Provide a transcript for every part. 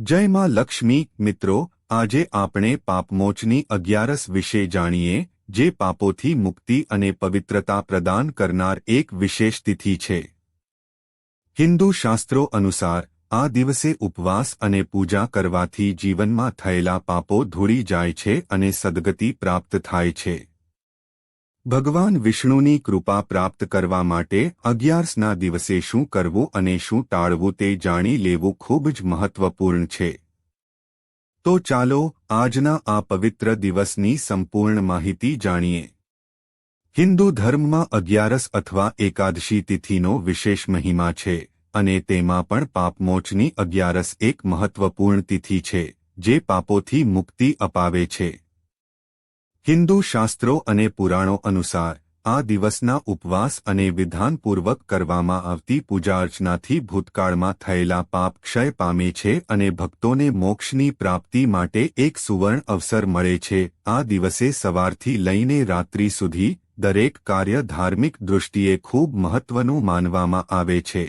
જય માં લક્ષ્મી, મિત્રો, આજે આપણે પાપમોચની અગિયારસ વિશે જાણીએ, જે પાપોથી મુક્તિ અને પવિત્રતા પ્રદાન કરનાર એક વિશેષ તિથિ છે. હિન્દુ શાસ્ત્રો અનુસાર, આ દિવસે ઉપવાસ અને પૂજા કરવાથી જીવનમાં થયેલા પાપો ધૂળી જાય છે અને સદગતિ પ્રાપ્ત થાય છે. ભગવાન વિષ્ણુની કૃપા પ્રાપ્ત કરવા માટે અગિયારસના દિવસે શું કરવું અને શું ટાળવું તે જાણી લેવું ખૂબ જ મહત્વપૂર્ણ છે. તો ચાલો આજના આ પવિત્ર દિવસની સંપૂર્ણ માહિતી જાણીએ. હિન્દુ ધર્મમાં અગિયારસ અથવા એકાદશી તિથિનો વિશેષ મહિમા છે અને તેમાં પણ પાપમોચની અગિયારસ એક મહત્વપૂર્ણ તિથિ છે, જે પાપોથી મુક્તિ અપાવે છે. હિન્દુ શાસ્ત્રો અને પુરાણો અનુસાર, આ દિવસના ઉપવાસ અને વિધાનપૂર્વક કરવામાં આવતી પૂજાઅર્ચનાથી ભૂતકાળમાં થયેલા પાપ ક્ષય પામે છે અને ભક્તોને મોક્ષની પ્રાપ્તિ માટે એક સુવર્ણ અવસર મળે છે. આ દિવસે સવારથી લઈને રાત્રિ સુધી દરેક કાર્ય ધાર્મિક દૃષ્ટિએ ખૂબ મહત્વનું માનવામાં આવે છે.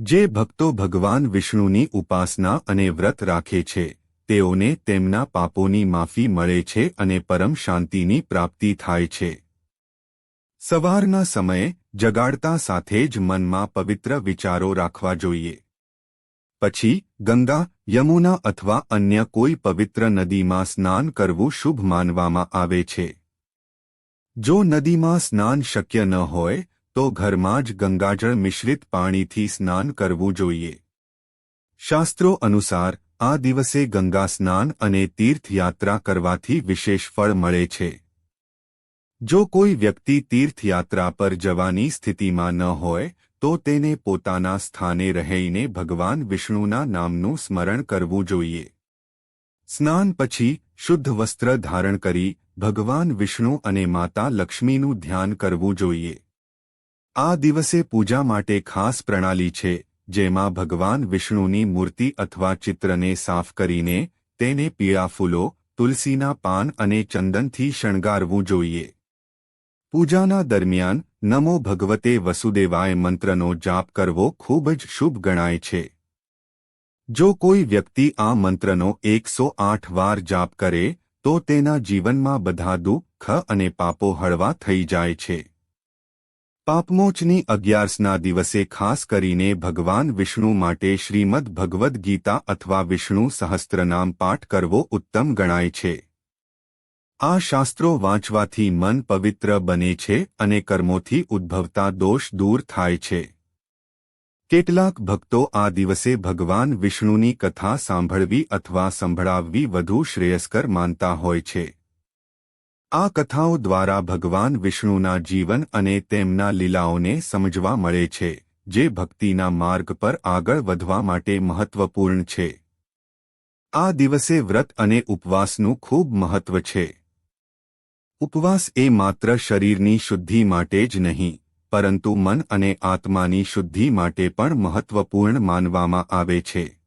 જે ભક્તો ભગવાન વિષ્ણુની ઉપાસના અને વ્રત રાખે છે. તેઓને તેમના પાપોની માફી મળે છે અને પરમ શાંતિની પ્રાપ્તિ થાય છે. સવારના સમયે જગાડતા સાથે જ મનમાં પવિત્ર વિચારો રાખવા જોઈએ. પછી ગંગા, યમુના અથવા અન્ય કોઈ પવિત્ર નદીમાં સ્નાન કરવું શુભ માનવામાં આવે છે. જો નદીમાં સ્નાન શક્ય ન હોય, તો ઘરમાં જ ગંગાજળ મિશ્રિત પાણીથી સ્નાન કરવું જોઈએ. શાસ્ત્રો અનુસાર આ દિવસે ગંગા સ્નાન અને તીર્થયાત્રા કરવાથી વિશેષ ફળ મળે છે. જો કોઈ વ્યક્તિ તીર્થયાત્રા પર જવાની સ્થિતિમાં ન હોય, તો તેને પોતાના સ્થાને રહીને ભગવાન વિષ્ણુના નામનું સ્મરણ કરવું જોઈએ. સ્નાન પછી શુદ્ધ વસ્ત્ર ધારણ કરી ભગવાન વિષ્ણુ અને માતા લક્ષ્મીનું ધ્યાન કરવું જોઈએ. આ દિવસે પૂજા માટે ખાસ પ્રણાલી છે જેમાં ભગવાન વિષ્ણુની મૂર્તિ અથવા ચિત્રને સાફ કરીને તેને પીળા ફૂલો, તુલસીના પાન અને ચંદનથી શણગારવું જોઈએ. પૂજાના દરમિયાન નમો ભગવતે વસુદેવાય મંત્રનો જાપ કરવો ખૂબ જ શુભ ગણાય છે. જો કોઈ વ્યક્તિ આ મંત્રનો એકસો આઠ વાર જાપ કરે, તો તેના જીવનમાં બધા દુઃખ અને પાપો હળવા થઈ જાય છે. પાપમોચની અગિયારસના દિવસે ખાસ કરીને ભગવાન વિષ્ણુ માટે શ્રીમદ ભગવદ્ ગીતા અથવા વિષ્ણુ સહસ્ત્રનામ પાઠ કરવો ઉત્તમ ગણાય છે. આ શાસ્ત્રો વાંચવાથી મન પવિત્ર બને છે અને કર્મોથી ઉદ્ભવતા દોષ દૂર થાય છે. કેટલાક ભક્તો આ દિવસે ભગવાન વિષ્ણુની કથા સાંભળવી અથવા સંભળાવવી વધુ શ્રેયસ્કર માનતા હોય છે. આ કથાઓ દ્વારા ભગવાન વિષ્ણુના જીવન અને તેમના લીલાઓને સમજવા મળે છે, જે ભક્તિના માર્ગ પર આગળ વધવા માટે મહત્વપૂર્ણ છે. આ દિવસે વ્રત અને ઉપવાસનું ખૂબ મહત્વ છે. ઉપવાસ એ માત્ર શરીરની શુદ્ધિ માટે જ નહીં, પરંતુ મન અને આત્માની શુદ્ધિ માટે પણ મહત્વપૂર્ણ માનવામાં આવે છે.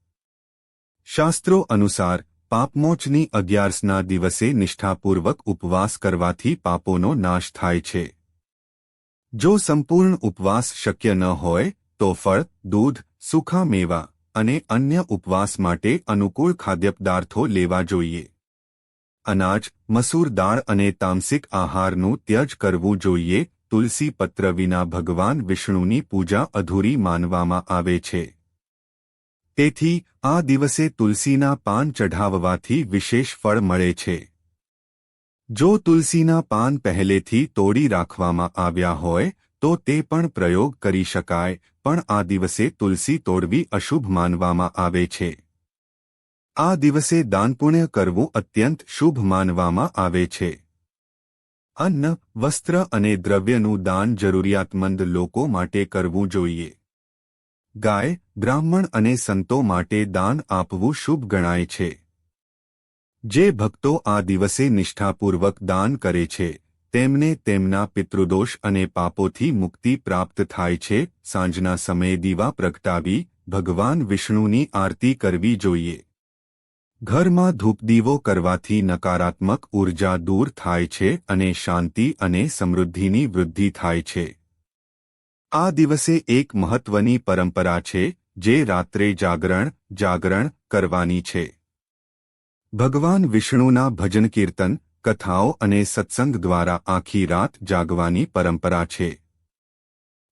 શાસ્ત્રો અનુસાર પાપમોચની અગિયારસના દિવસે નિષ્ઠાપૂર્વક ઉપવાસ કરવાથી પાપોનો નાશ થાય છે. જો સંપૂર્ણ ઉપવાસ શક્ય ન હોય, તો ફળ, દૂધ, સુખા મેવા અને અન્ય ઉપવાસ માટે અનુકૂળ ખાદ્યપદાર્થો લેવા જોઈએ. અનાજ, મસૂર દાળ અને તામસિક આહારનું ત્યજ કરવું જોઈએ, તુલસી પત્ર વિના ભગવાન વિષ્ણુની પૂજા અધૂરી માનવામાં આવે છે. તેથી, આ દિવસે તુલસીના પાન ચઢાવવાથી વિશેષ ફળ મળે છે. જો તુલસીના પાન પહેલેથી તોડી રાખવામાં આવ્યા હોય, તો તે પણ પ્રયોગ કરી શકાય, પણ આ દિવસે તુલસી તોડવી અશુભ માનવામાં આવે છે. આ દિવસે દાનપુણ્ય કરવું અત્યંત શુભ માનવામાં આવે છે. અન્ન, વસ્ત્ર અને દ્રવ્યનું દાન જરૂરિયાતમંદ લોકો માટે કરવું જોઈએ. ગાય બ્રાહ્મણ અને સંતો માટે દાન આપવું શુભ ગણાય છે. જે ભક્તો આ દિવસે નિષ્ઠાપૂર્વક દાન કરે છે, તેમને તેમના પિતૃદોષ અને પાપોથી મુક્તિ પ્રાપ્ત થાય છે. સાંજના સમયે દીવા પ્રગટાવી ભગવાન વિષ્ણુની આરતી કરવી જોઈએ. ઘરમાં ધૂપદીવો કરવાથી નકારાત્મક ઊર્જા દૂર થાય છે અને શાંતિ અને સમૃદ્ધિની વૃદ્ધિ થાય છે. આ દિવસે એક મહત્વની પરંપરા છે જે રાત્રે જાગરણ જાગરણ કરવાની છે. ભગવાન વિષ્ણુના ભજન કીર્તન, કથાઓ અને સત્સંગ દ્વારા આખી રાત જાગવાની પરંપરા છે.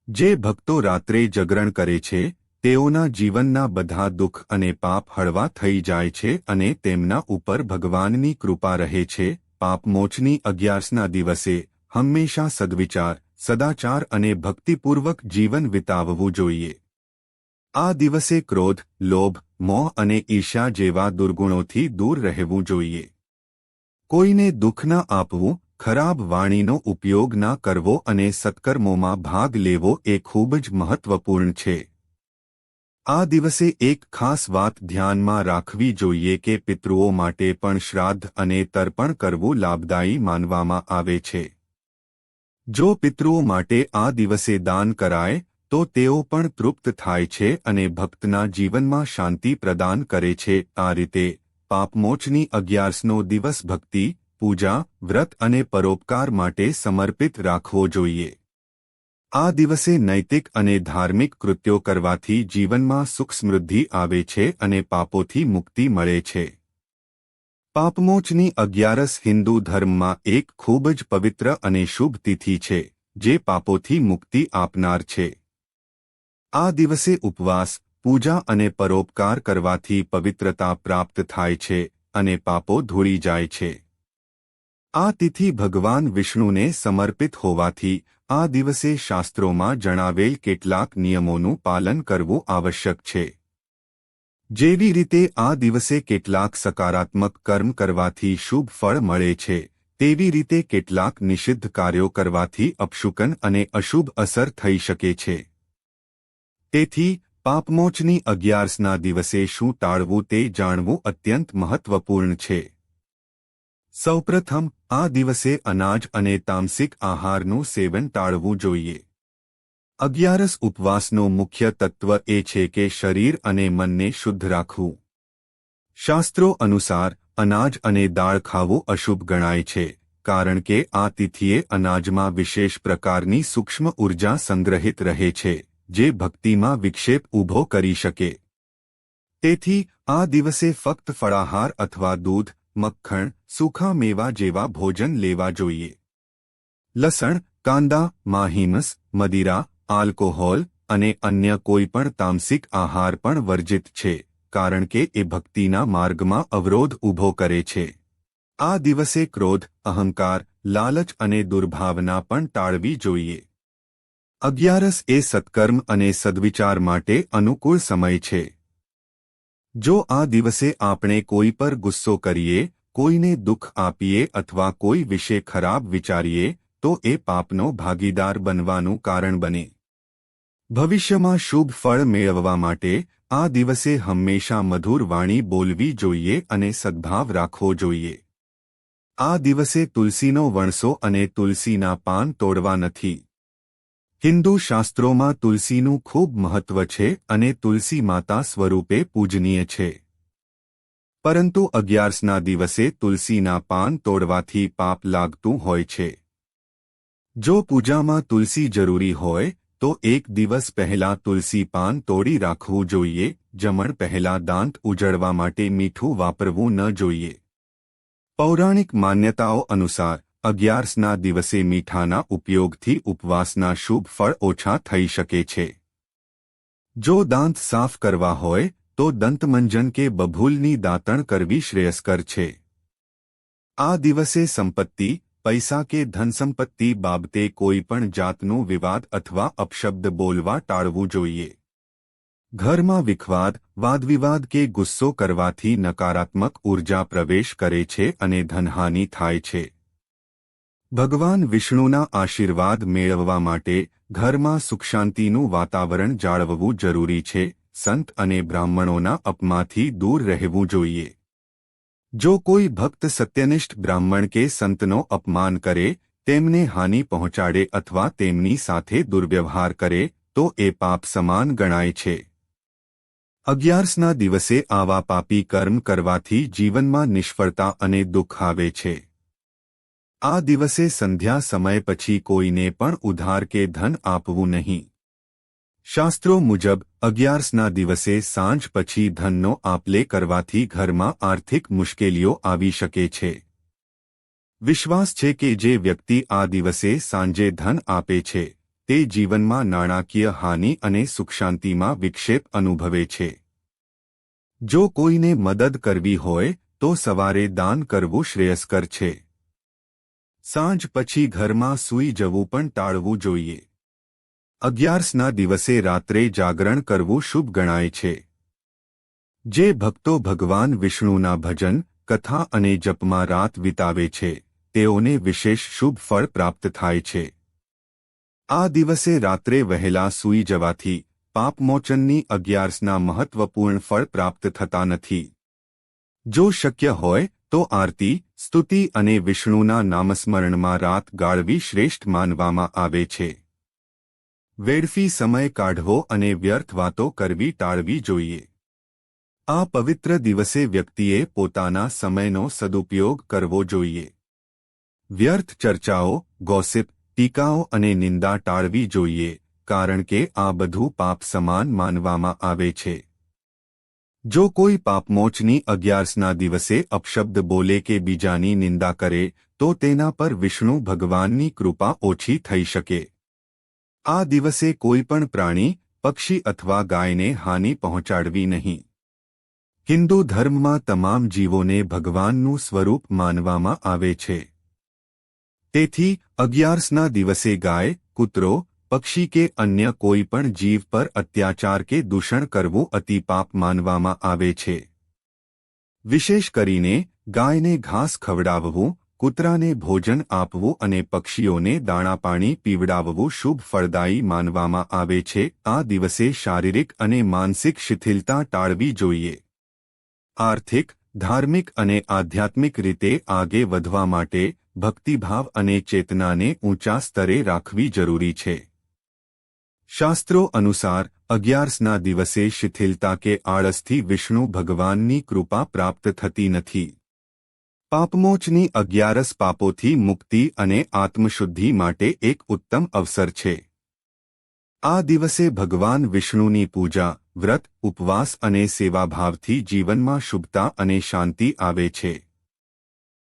જે ભક્તો રાત્રે જાગરણ કરે છે, તેઓના જીવનના બધા દુઃખ અને પાપ હળવા થઈ જાય છે અને તેમના ઉપર ભગવાનની કૃપા રહે છે. પાપમોચની અગિયારસના દિવસે હંમેશા સદવિચાર, સદાચાર અને ભક્તિપૂર્વક જીવન વિતાવવું જોઈએ. આ દિવસે ક્રોધ, લોભ, મોહ અને ઈર્ષા જેવા દુર્ગુણોથી દૂર રહેવું જોઈએ. કોઈને દુઃખ ન આપવું, ખરાબ વાણીનો ઉપયોગ ના કરવો અને સત્કર્મોમાં ભાગ લેવો એ ખૂબ જ મહત્વપૂર્ણ છે. આ દિવસે એક ખાસ વાત ધ્યાનમાં રાખવી જોઈએ કે પિતૃઓ માટે પણ શ્રાદ્ધ અને તર્પણ કરવું લાભદાયી માનવામાં આવે છે. જો પિતૃઓ માટે આ દિવસે દાન કરાય તો તેઓ પણ તૃપ્ત થાય છે અને ભક્તના જીવનમાં શાંતિ પ્રદાન કરે છે. આ રીતે પાપમોચની અગિયારસનો દિવસ ભક્તિ, પૂજા, વ્રત અને પરોપકાર માટે સમર્પિત રાખવો જોઈએ. આ દિવસે નૈતિક અને ધાર્મિક કૃત્યો કરવાથી જીવનમાં સુખ સમૃદ્ધિ આવે છે અને પાપોથી મુક્તિ મળે છે. પાપમોચની અગિયારસ હિન્દુ ધર્મમાં એક ખૂબ જ પવિત્ર અને શુભ તિથિ છે, જે પાપોથી મુક્તિ આપનાર છે. આ દિવસે ઉપવાસ, પૂજા અને પરોપકાર કરવાથી પવિત્રતા પ્રાપ્ત થાય છે અને પાપો ધોળી જાય છે. આ તિથિ ભગવાન વિષ્ણુને સમર્પિત હોવાથી આ દિવસે શાસ્ત્રોમાં જણાવેલ કેટલાક નિયમોનું પાલન કરવું આવશ્યક છે. જેવી રીતે આ દિવસે કેટલાક સકારાત્મક કર્મ કરવાથી શુભ ફળ મળે છે, તેવી રીતે કેટલાક નિષિદ્ધ કાર્યો કરવાથી અપશુકન અને અશુભ અસર થઈ શકે છે. તેથી, પાપમોચની અગિયારસના દિવસે શું ટાળવું તે જાણવું અત્યંત મહત્વપૂર્ણ છે. સૌપ્રથમ, આ દિવસે અનાજ અને તામસિક આહારનું સેવન ટાળવું જોઈએ. અગિયારસ ઉપવાસનો મુખ્ય તત્વ એ છે કે શરીર અને મનને શુદ્ધ રાખવું. શાસ્ત્રો અનુસાર, અનાજ અને દાળ ખાવું અશુભ ગણાય છે, કારણ કે આ તિથિએ અનાજમાં વિશેષ પ્રકારની સૂક્ષ્મ ઊર્જા સંગ્રહિત રહે છે. જે ભક્તિમાં વિક્ષેપ ઊભો કરી શકે. તેથી, આ દિવસે ફક્ત ફળાહાર અથવા દૂધ, મક્ખણ, સૂખા મેવા જેવા ભોજન લેવા જોઈએ. લસણ, કાંદા, માહિમસ, મદિરા, આલ્કોહોલ અને અન્ય કોઈપણ તામસિક આહાર પણ વર્જિત છે, કારણ કે એ ભક્તિના માર્ગમાં અવરોધ ઊભો કરે છે. આ દિવસે ક્રોધ, અહંકાર, લાલચ અને દુર્ભાવના પણ ટાળવી જોઈએ. અગિયારસ એ સત્કર્મ અને સદવિચાર માટે અનુકૂળ સમય છે. જો આ દિવસે આપણે કોઈ પર ગુસ્સો કરીએ, કોઈને દુઃખ આપીએ અથવા કોઈ વિશે ખરાબ વિચારીએ, તો એ પાપનો ભાગીદાર બનવાનું કારણ બને. ભવિષ્યમાં શુભ ફળ મેળવવા માટે આ દિવસે હંમેશા મધુર વાણી બોલવી જોઈએ અને સદ્ભાવ રાખવો જોઈએ. આ દિવસે તુલસીનો વણસો અને તુલસીના પાન તોડવા નથી. હિન્દુ શાસ્ત્રોમાં તુલસીનું ખૂબ મહત્વ છે અને તુલસી માતા સ્વરૂપે પૂજનીય છે. પરંતુ અગિયારસના દિવસે તુલસીના પાન તોડવાથી પાપ લાગતું હોય છે. જો પૂજામાં તુલસી જરૂરી હોય, તો એક દિવસ પહેલા તુલસી પાન તોડી રાખવું જોઈએ, જમણ પહેલા દાંત ઉજળવા માટે મીઠું વાપરવું ન જોઈએ. પૌરાણિક માન્યતાઓ અનુસાર અગિયારસના દિવસે મીઠાના ઉપયોગથી ઉપવાસના શુભ ફળ ઓછા થઈ શકે છે. જો દાંત સાફ કરવા હોય, તો દંતમંજન કે બભૂલની દાંતણ કરવી શ્રેયસ્કર છે. આ દિવસે સંપત્તિ, પૈસા કે ધનસંપત્તિ બાબતે કોઈપણ જાતનો વિવાદ અથવા અપશબ્દ બોલવા ટાળવું જોઈએ. ઘરમાં વિખવાદ, વાદવિવાદ કે ગુસ્સો કરવાથી નકારાત્મક ઊર્જા પ્રવેશ કરે છે અને ધનહાનિ થાય છે. ભગવાન વિષ્ણુના આશીર્વાદ મેળવવા માટે ઘરમાં સુખશાંતિનું વાતાવરણ જાળવવું જરૂરી છે, સંત અને બ્રાહ્મણોના અપમાથી દૂર રહેવું જોઈએ. જો કોઈ ભક્ત સત્યનિષ્ઠ બ્રાહ્મણ કે સંતનો અપમાન કરે, તેમને હાનિ પહોંચાડે અથવા તેમની સાથે દુર્વ્યવહાર કરે, તો એ પાપ સમાન ગણાય છે. અગિયારસના દિવસે આવા પાપી કર્મ કરવાથી જીવનમાં નિષ્ફળતા અને દુઃખ આવે છે. આ દિવસે સંધ્યા સમય પછી કોઈને પણ ઉધાર કે ધન આપવું નહીં. શાસ્ત્રો મુજબ, અગિયારસના દિવસે સાંજ પછી ધનનો આપલે કરવાથી ઘરમાં આર્થિક મુશ્કેલીઓ આવી શકે છે. વિશ્વાસ છે કે જે વ્યક્તિ આ દિવસે સાંજે ધન આપે છે, તે જીવનમાં નાણાકીય હાનિ અને સુખશાંતિમાં વિક્ષેપ અનુભવે છે. જો કોઈને મદદ કરવી હોય, તો સવારે દાન કરવું શ્રેયસ્કર છે. સાંજ પછી ઘરમાં સૂઈ જવું પણ ટાળવું જોઈએ. અગિયારસના દિવસે રાત્રે જાગરણ કરવું શુભ ગણાય છે. જે ભક્તો ભગવાન વિષ્ણુના ભજન, કથા અને જપમાં રાત વિતાવે છે, તેઓને વિશેષ શુભ ફળ પ્રાપ્ત થાય છે. આ દિવસે રાત્રે વહેલા સૂઈ જવાથી પાપમોચનની અગિયારસના મહત્વપૂર્ણ ફળ પ્રાપ્ત થતા નથી. જો શક્ય હોય, તો આરતી સ્તુતિ અને વિષ્ણુના નામસ્મરણમાં રાત ગાળવી શ્રેષ્ઠ માનવામાં આવે છે. વેડફી સમય કાઢવો અને વ્યર્થ વાતો કરવી ટાળવી જોઈએ. આ પવિત્ર દિવસે વ્યક્તિએ પોતાના સમયનો સદુપયોગ કરવો જોઈએ. વ્યર્થ ચર્ચાઓ, ગોસિપ, ટીકાઓ અને નિંદા ટાળવી જોઈએ, કારણ કે આ બધું પાપ સમાન માનવામાં આવે છે. જો કોઈ પાપમોચની અગિયારસના દિવસે અપશબ્દ બોલે કે બીજાની નિંદા કરે, તો તેના પર વિષ્ણુ ભગવાનની કૃપા ઓછી થઈ શકે. આ દિવસે કોઈ પણ પ્રાણી, પક્ષી અથવા ગાયને હાનિ પહોંચાડવી નહીં. હિન્દુ ધર્મમાં તમામ જીવોને ભગવાનનું સ્વરૂપ માનવામાં આવે છે. તેથી અગિયારસના દિવસે ગાય, કૂતરો પક્ષી કે અન્ય કોઈ પણ જીવ પર અત્યાચાર કે દૂષણ કરવું અતિપાપ માનવામાં આવે છે. વિશેષ કરીને, ગાયને ઘાસ ખવડાવવું, કૂતરાને ભોજન આપવું અને પક્ષીઓને દાણાપાણી પીવડાવવું શુભ ફળદાયી માનવામાં આવે છે. આ દિવસે શારીરિક અને માનસિક શિથિલતા ટાળવી જોઈએ. આર્થિક, ધાર્મિક અને આધ્યાત્મિક રીતે આગે વધવા માટે ભક્તિભાવ અને ચેતનાને ઊંચા સ્તરે રાખવી જરૂરી છે. શાસ્ત્રો અનુસાર, અગિયારસના દિવસે શિથિલતા કે આળસથી વિષ્ણુ ભગવાનની કૃપા પ્રાપ્ત થતી નથી. પાપમોચની અગિયારસ પાપોથી મુક્તિ અને આત્મશુદ્ધિ માટે એક ઉત્તમ અવસર છે. આ દિવસે ભગવાન વિષ્ણુની પૂજા, વ્રત, ઉપવાસ અને સેવાભાવથી જીવનમાં શુભતા અને શાંતિ આવે છે.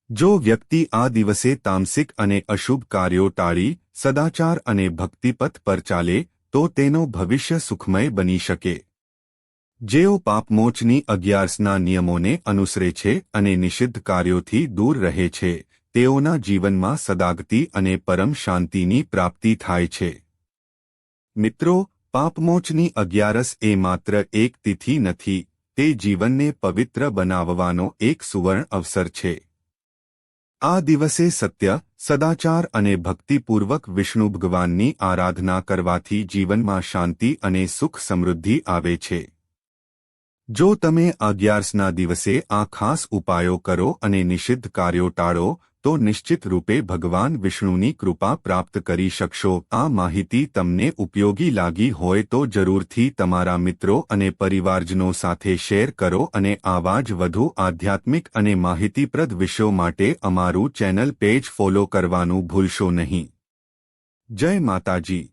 જો વ્યક્તિ આ દિવસે તામસિક અને અશુભ કાર્યો ટાળી, સદાચાર અને ભક્તિપથ પર ચાલે તો તેનો ભવિષ્ય સુખમય બની શકે. જેઓ પાપમોચની અગિયારસના નિયમોને અનુસરે છે અને નિષિદ્ધ કાર્યોથી દૂર રહે છે, તેઓના જીવનમાં સદાગતિ અને પરમ શાંતિની પ્રાપ્તિ થાય છે. મિત્રો પાપમોચની અગિયારસ એ માત્ર એક તિથિ નથી, તે જીવનને પવિત્ર બનાવવાનો એક સુવર્ણ અવસર છે. આ દિવસે સત્ય, સદાચાર અને ભક્તિપૂર્વક વિષ્ણુ ભગવાનની આરાધના કરવાથી જીવનમાં શાંતિ અને સુખ સમૃદ્ધિ આવે છે. જો તમે અગિયારસના દિવસે આ ખાસ ઉપાયો કરો અને નિષિદ્ધ કાર્યો ટાળો, તો નિશ્ચિત રૂપે ભગવાન વિષ્ણુની કૃપા પ્રાપ્ત કરી શકશો. આ માહિતી તમને ઉપયોગી લાગી હોય તો જરૂરથી તમારા મિત્રો અને પરિવારજનો સાથે શેર કરો અને આવા જ વધુ આધ્યાત્મિક અને માહિતીપ્રદ વિષયો માટે અમારું ચેનલ પેજ ફોલો કરવાનું ભૂલશો નહીં. જય માતાજી.